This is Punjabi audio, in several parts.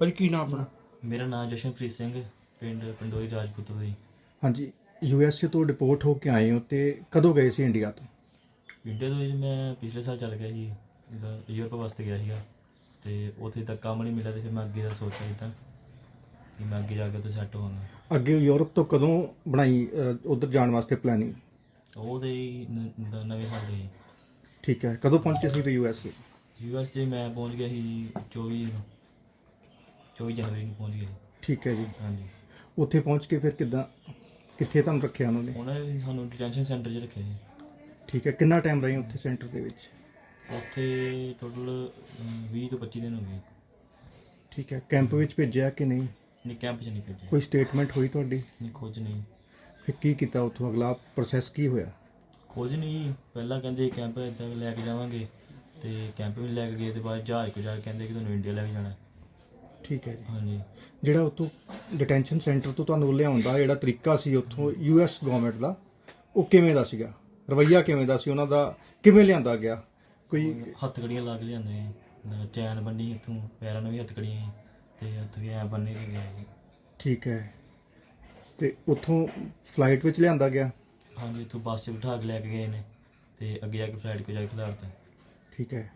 ਭਾਜੀ ਕੀ ਨਾਮ ਆਪਣਾ? ਮੇਰਾ ਨਾਮ ਜਸ਼ਨਪ੍ਰੀਤ ਸਿੰਘ ਪਿੰਡ ਪੰਡੋਈ ਰਾਜਪੂਤ ਹੋਈ ਹਾਂਜੀ ਯੂ ਐਸ ਏ ਤੋਂ ਡਿਪੋਰਟ ਹੋ ਕੇ ਆਏ ਹੋ ਤੇ ਕਦੋਂ ਗਏ ਸੀ ਇੰਡੀਆ ਤੋਂ? ਇੰਡੀਆ ਤੋਂ ਜੀ ਮੈਂ ਪਿਛਲੇ ਸਾਲ ਚੱਲ ਗਿਆ ਸੀ ਜਿੱਦਾਂ ਯੂਰਪ ਵਾਸਤੇ ਗਿਆ ਸੀਗਾ ਤੇ ਉੱਥੇ ਤੱਕ ਕੰਮ ਨਹੀਂ ਮਿਲਿਆ ਤੇ ਫਿਰ ਮੈਂ ਅੱਗੇ ਦਾ ਸੋਚਿਆ ਤਾਂ ਕਿ ਮੈਂ ਅੱਗੇ ਜਾ ਕੇ ਉੱਥੇ ਸੈੱਟ ਹੋਵਾਂਗਾ। ਅੱਗੇ ਯੂਰਪ ਤੋਂ ਕਦੋਂ ਬਣਾਈ ਉਧਰ ਜਾਣ ਵਾਸਤੇ ਪਲੈਨਿੰਗ ਉਹ ਤੇ ਜੀ ਨ- ਨ- ਨਵੇਂ ਸਾਲ ਦੇ ਠੀਕ ਹੈ ਕਦੋਂ ਪਹੁੰਚੇ ਸੀ U S A? U S 'ਚ ਮੈਂ ਪਹੁੰਚ ਗਿਆ ਸੀ 24 ਨੂੰ 24 ਜਨਵਰੀ ਨੂੰ ਪਹੁੰਚ ਸੀ ਠੀਕ ਹੈ ਜੀ। ਹਾਂਜੀ। ਉੱਥੇ ਪਹੁੰਚ ਕੇ ਫਿਰ ਕਿੱਦਾਂ ਕਿੱਥੇ ਤੁਹਾਨੂੰ ਰੱਖਿਆ ਉਹਨਾਂ ਨੇ? ਉਹਨਾਂ ਨੇ ਸਾਨੂੰ ਡਿਟੈਂਸ਼ਨ ਸੈਂਟਰ 'ਚ ਰੱਖਿਆ ਸੀ ਠੀਕ ਹੈ ਕਿੰਨਾ ਟਾਈਮ ਰਹੇ ਉੱਥੇ ਸੈਂਟਰ ਦੇ ਵਿੱਚ? ਉੱਥੇ ਟੋਟਲ 20 ਤੋਂ 25 ਦਿਨ ਹੋ ਗਏ। ਠੀਕ ਹੈ ਕੈਂਪ ਵਿੱਚ ਭੇਜਿਆ ਕਿ ਨਹੀਂ? ਨਹੀਂ ਕੈਂਪ 'ਚ ਨਹੀਂ ਭੇਜਿਆ। ਕੋਈ ਸਟੇਟਮੈਂਟ ਹੋਈ ਤੁਹਾਡੀ? ਨਹੀਂ ਖੋਜ ਨਹੀਂ। ਫਿਰ ਕੀ ਕੀਤਾ ਉੱਥੋਂ? ਅਗਲਾ ਪ੍ਰੋਸੈਸ ਕੀ ਹੋਇਆ? ਕੁਝ ਨਹੀਂ ਪਹਿਲਾਂ ਕਹਿੰਦੇ ਕੈਂਪ ਇੱਦਾਂ ਲੈ ਕੇ ਜਾਵਾਂਗੇ ਤੇ ਕੈਂਪ ਵੀ ਲੈ ਕੇ ਗਏ ਤੇ ਬਾਅਦ ਜਹਾਜ਼ ਕੋ ਜਾ ਕੇ ਕਹਿੰਦੇ ਕਿ ਤੁਹਾਨੂੰ ਇੰਡੀਆ ਲੈ ਕੇ ਜਾਣਾ। ਠੀਕ ਹੈ ਜੀ। ਹਾਂਜੀ। ਜਿਹੜਾ ਉੱਥੋਂ ਡਿਟੈਂਸ਼ਨ ਸੈਂਟਰ ਤੋਂ ਤੁਹਾਨੂੰ ਲਿਆਉਣ ਦਾ ਜਿਹੜਾ ਤਰੀਕਾ ਸੀ ਉੱਥੋਂ ਯੂ ਐਸ ਗਵਰਨਮੈਂਟ ਦਾ ਉਹ ਕਿਵੇਂ ਦਾ ਸੀਗਾ? ਰਵਈਆ ਕਿਵੇਂ ਦਾ ਸੀ? ਉਹਨਾਂ ਦਾ ਕਿਵੇਂ ਲਿਆਂਦਾ ਗਿਆ? ਕੋਈ ਹੱਥਕੜੀਆਂ ਲਾ ਕੇ ਲਿਆਂਦੇ ਆ। ਚੈਨ ਬੰਨੀ ਇੱਥੋਂ ਪੈਰਾਂ ਨੂੰ ਵੀ ਹੱਥਕੜੀਆਂ ਸੀ ਤੇ ਹੱਥ ਵੀ ਐ ਬੰਨੇ ਕੇ ਸੀ। ਠੀਕ ਹੈ। ਤੇ ਉੱਥੋਂ ਫਲਾਈਟ ਵਿੱਚ ਲਿਆਂਦਾ ਗਿਆ? ਹਾਂਜੀ ਇੱਥੋਂ ਬੱਸ 'ਚ ਬਿਠਾ ਕੇ ਲੈ ਕੇ ਗਏ ਨੇ ਤੇ ਅੱਗੇ ਜਾ ਕੇ ਫਲਾਈਟ ਕੋ ਜਾ ਕੇ ਖਿਲਾਰਤਾ। ਠੀਕ ਹੈ।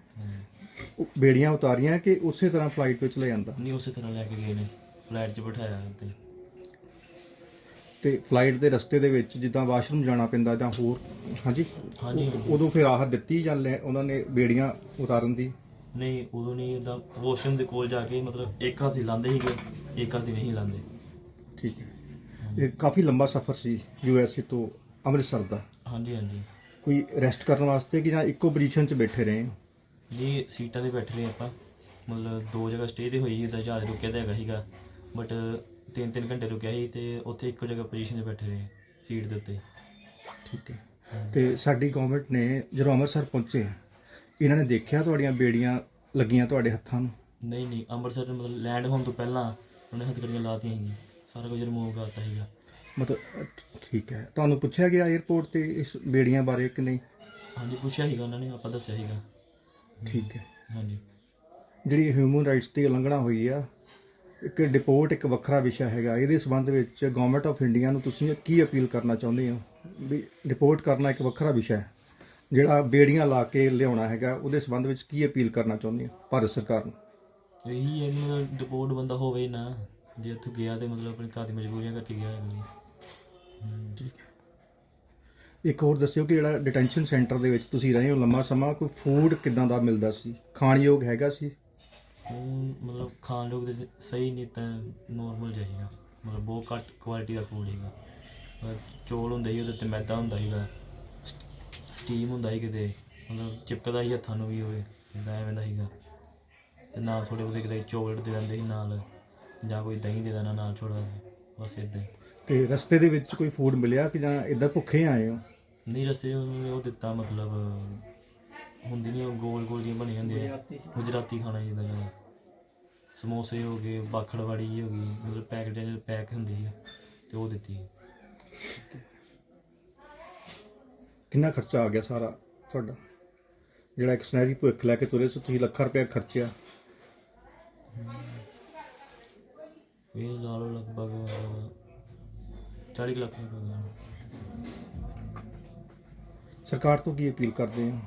ਬੇੜੀਆਂ ਉਤਾਰੀਆਂ ਕਿ ਉਸੇ ਤਰ੍ਹਾਂ ਫਲਾਈਟ ਵਿੱਚ ਲੈ ਜਾਂਦਾ ਨਹੀਂ ਉਸੇ ਤਰ੍ਹਾਂ ਲੈ ਕੇ ਗਏ ਨੇ। ਫਲਾਈਟ 'ਚ ਬਿਠਾਇਆ ਤੇ ਤੇ ਫਲਾਈਟ ਦੇ ਰਸਤੇ ਦੇ ਵਿੱਚ ਜਿੱਦਾਂ ਵਾਸ਼ਰੂਮ ਜਾਣਾ ਪੈਂਦਾ ਜਾਂ ਹੋਰ ਹਾਂਜੀ? ਹਾਂਜੀ ਉਦੋਂ ਫਿਰ ਆਹ ਦਿੱਤੀ ਜਾਂ ਲੈ- ਉਹਨਾਂ ਨੇ ਬੇੜੀਆਂ ਉਤਾਰਨ ਦੀ? ਨਹੀਂ ਉਦੋਂ ਨਹੀਂ ਇਦਾਂ ਵਾਸ਼ਰੂਮ ਦੇ ਕੋਲ ਜਾ ਕੇ ਮਤਲਬ ਇੱਕ ਹੱਥ ਹੀ ਲਾਉਂਦੇ ਸੀਗੇ ਇੱਕ ਹੱਥ ਹੀ ਨਹੀਂ ਲਾਉਂਦੇ ਠੀਕ ਹੈ। ਇਹ ਕਾਫੀ ਲੰਬਾ ਸਫ਼ਰ ਸੀ ਯੂ ਐਸ ਏ ਤੋਂ ਅੰਮ੍ਰਿਤਸਰ ਦਾ। ਹਾਂਜੀ ਹਾਂਜੀ। ਕੋਈ ਰੈਸਟ ਕਰਨ ਵਾਸਤੇ ਕਿ ਜਾਂ ਇੱਕੋ ਪੋਜੀਸ਼ਨ 'ਚ ਬੈਠੇ ਰਹੇ? ਜੀ ਸੀਟਾਂ ਤੇ ਬੈਠੇ ਰਹੇ ਆਪਾਂ। ਮਤਲਬ ਦੋ ਜਗ੍ਹਾ ਸਟੇ ਤੇ ਹੋਈ ਸੀ ਤਾਂ ਜਹਾਜ਼ ਰੁਕਿਆ ਤਾਂ ਹੈਗਾ ਸੀਗਾ। ਬਟ ਤਿੰਨ ਤਿੰਨ ਘੰਟੇ ਰੁਕਿਆ ਸੀ ਤੇ ਉੱਥੇ ਇੱਕੋ ਜਗ੍ਹਾ ਪੋਜੀਸ਼ਨ ਤੇ ਬੈਠੇ ਰਹੇ ਸੀਟ ਦੇ ਉੱਤੇ। ਠੀਕ ਹੈ। ਤੇ ਸਾਡੀ ਗਵਰਨਮੈਂਟ ਨੇ ਜਦੋਂ ਅੰਮ੍ਰਿਤਸਰ ਪਹੁੰਚੇ ਇਹਨਾਂ ਨੇ ਦੇਖਿਆ ਤੁਹਾਡੀਆਂ ਬੇੜੀਆਂ ਲੱਗੀਆਂ ਤੁਹਾਡੇ ਹੱਥਾਂ ਨੂੰ? ਨਹੀਂ ਨਹੀਂ ਅੰਮ੍ਰਿਤਸਰ ਮਤਲਬ ਲੈਂਡ ਹੋਣ ਤੋਂ ਪਹਿਲਾਂ ਉਹਨੇ ਹੱਥਕੜੀਆਂ ਲਾਤੀਆਂ ਸੀ ਸਾਰਾ ਕੁਝ ਰਿਮੂਵ ਕਰਤਾ ਸੀਗਾ। ਮਤਲਬ ਠੀਕ ਹੈ। ਤੁਹਾਨੂੰ ਪੁੱਛਿਆ ਗਿਆ 에ਅਰਪੋਰਟ ਤੇ ਇਸ ਬੇੜੀਆਂ ਬਾਰੇ ਕਿ ਨਹੀਂ? ਹਾਂਜੀ ਪੁੱਛਿਆ ਸੀਗਾ ਉਹਨਾਂ ਨੇ ਆਪਾਂ ਦੱਸਿਆ ਸੀਗਾ। ਠੀਕ ਹੈ। ਹਾਂਜੀ। ਜਿਹੜੀ ਹਿਊਮਨ ਰਾਈਟਸ ਦੀ ਉਲੰਘਣਾ ਹੋਈ ਆ ਇੱਕ ਡਿਪੋਰਟ ਇੱਕ ਵੱਖਰਾ ਵਿਸ਼ਾ ਹੈਗਾ। ਇਹਦੇ ਸੰਬੰਧ ਵਿੱਚ ਗਵਰਨਮੈਂਟ ਆਫ ਇੰਡੀਆ ਨੂੰ ਤੁਸੀਂ ਕੀ ਅਪੀਲ ਕਰਨਾ ਚਾਹੁੰਦੇ ਹੋ? ਵੀ ਡਿਪੋਰਟ ਕਰਨਾ ਇੱਕ ਵੱਖਰਾ ਵਿਸ਼ਾ ਹੈ ਜਿਹੜਾ ਬੇੜੀਆਂ ਲਾ ਕੇ ਲਿਆਉਣਾ ਹੈਗਾ ਉਹਦੇ ਸੰਬੰਧ ਵਿੱਚ ਕੀ ਅਪੀਲ ਕਰਨਾ ਚਾਹੁੰਦੇ ਹੋ ਭਾਰਤ ਸਰਕਾਰ ਨੂੰ? ਇਹੀ ਹੈ ਕਿ ਡਿਪੋਰਟ ਬੰਦਾ ਹੋਵੇ ਹੀ ਨਾ ਜੇ ਉੱਥੇ ਗਿਆ ਤੇ ਮਤਲਬ ਆਪਣੀ ਘਰ ਦੀ ਮਜਬੂਰੀਆਂ ਕਰਕੇ ਗਿਆ ਹੈ। ਇੱਕ ਹੋਰ ਦੱਸਿਓ ਕਿ ਜਿਹੜਾ ਡਿਟੈਂਸ਼ਨ ਸੈਂਟਰ ਦੇ ਵਿੱਚ ਤੁਸੀਂ ਰਹੇ ਹੋ ਲੰਮਾ ਸਮਾਂ ਕੋਈ ਫੂਡ ਕਿਦਾਂ ਦਾ ਮਿਲਦਾ ਸੀ? ਖਾਣਯੋਗ ਹੈਗਾ ਸੀ? ਉਹ ਮਤਲਬ ਖਾਣ ਲੋਕ ਦੇ ਸਹੀ ਨਹੀਂ ਤਾਂ ਨੋਰਮਲ ਜਾਈਗਾ ਮਤਲਬ ਬਹੁਤ ਘੱਟ ਕੁਆਲਿਟੀ ਦਾ ਫੂਡ ਹੈਗਾ ਮਤਲਬ ਚੌਲ ਹੁੰਦੇ ਸੀ ਉਹਦੇ ਤੇ ਮੈਦਾ ਹੁੰਦਾ ਸੀਗਾ। ਸਟੀਮ ਹੁੰਦਾ ਸੀ ਕਿਤੇ। ਮਤਲਬ ਚਿਪਕਦਾ ਸੀ ਹੱਥਾਂ ਨੂੰ ਵੀ ਹੋਵੇ ਇਦਾਂ ਐਵੇਂ ਦਾ ਸੀਗਾ। ਤੇ ਨਾਲ ਥੋੜੇ ਬਹੁਤੇ ਕਿਤੇ ਚੋਕਲੇਟ ਦੇ ਦਿੰਦੇ ਸੀ ਨਾਲ। ਜਾਂ ਕੋਈ ਦਹੀਂ ਦੇ ਦੇਣਾ ਨਾਲ ਥੋੜਾ ਬਸ ਇਦਾਂ ਤੇ ਰਸਤੇ ਦੇ ਵਿੱਚ ਕੋਈ ਫੂਡ ਮਿਲਿਆ ਕਿ ਜਾਂ ਇਦਾਂ ਭੁੱਖੇ ਆਏ ਹੋ? ਨਹੀਂ ਰਸਤੇ ਉਹਨੇ ਉਹ ਦਿੱਤਾ ਮਤਲਬ ਹੁੰਦੀ ਨਹੀਂ ਉਹ ਗੋਲ ਗੋਲ ਜਿਹੀਆਂ ਬਣੀਆਂ ਹੁੰਦੀਆਂ। ਗੁਜਰਾਤੀ ਖਾਣਾ। ਜਿੱਦਾਂ ਜ਼ਿਆਦਾ ਸਮੋਸੇ ਹੋ ਗਏ ਬਾਖੜਵਾੜੀ ਹੋ ਗਈ ਮਤਲਬ ਪੈਕਟਾਂ 'ਚ ਪੈਕ ਹੁੰਦੀ ਹੈ ਤੇ ਉਹ ਦਿੱਤੀ। ਕਿੰਨਾ ਖਰਚਾ ਆ ਗਿਆ ਸਾਰਾ ਤੁਹਾਡਾ? ਜਿਹੜਾ ਇੱਕ ਸੁਨਹਿਰੀ ਭੁੱਖ ਲੈ ਕੇ ਤੁਰੇ ਸੀ ਤੁਸੀਂ ਲੱਖਾਂ ਰੁਪਏ ਖਰਚਿਆ। ਇਹ ਲਾ ਲਓ ਲਗਭਗ 40 ਕੁ ਲੱਖ ਰੁਪਏ। ਦਾ ਸਰਕਾਰ ਤੋਂ ਕੀ ਅਪੀਲ ਕਰਦੇ ਹੋ?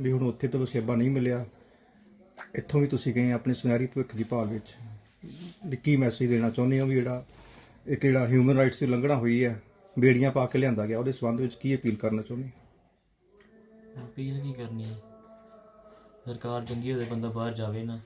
ਵੀ ਹੁਣ ਉੱਥੇ ਤਾਂ ਵਸੇਬਾ ਨਹੀਂ ਮਿਲਿਆ। ਇੱਥੋਂ ਵੀ ਤੁਸੀਂ ਗਏ ਆਪਣੇ ਸੁਨਹਿਰੀ ਭਵਿੱਖ ਦੀ ਭਾਲ ਵਿੱਚ। ਵੀ ਕੀ ਮੈਸੇਜ ਦੇਣਾ ਚਾਹੁੰਦੇ ਹੋ ਵੀ ਜਿਹੜਾ ਇੱਕ ਜਿਹੜਾ ਹਿਊਮਨ ਰਾਈਟਸ ਦੀ ਉਲੰਘਣਾ ਹੋਈ ਹੈ, ਬੇੜੀਆਂ ਪਾ ਕੇ ਲਿਆਂਦਾ ਗਿਆ, ਉਹਦੇ ਸੰਬੰਧ ਵਿੱਚ ਕੀ ਅਪੀਲ ਕਰਨਾ ਚਾਹੁੰਦੇ ਅਪੀਲ ਕੀ ਕਰਨੀ ਸਰਕਾਰ ਚੰਗੀ ਹੋਵੇ, ਬੰਦਾ ਬਾਹਰ ਜਾਵੇ ਨਾ।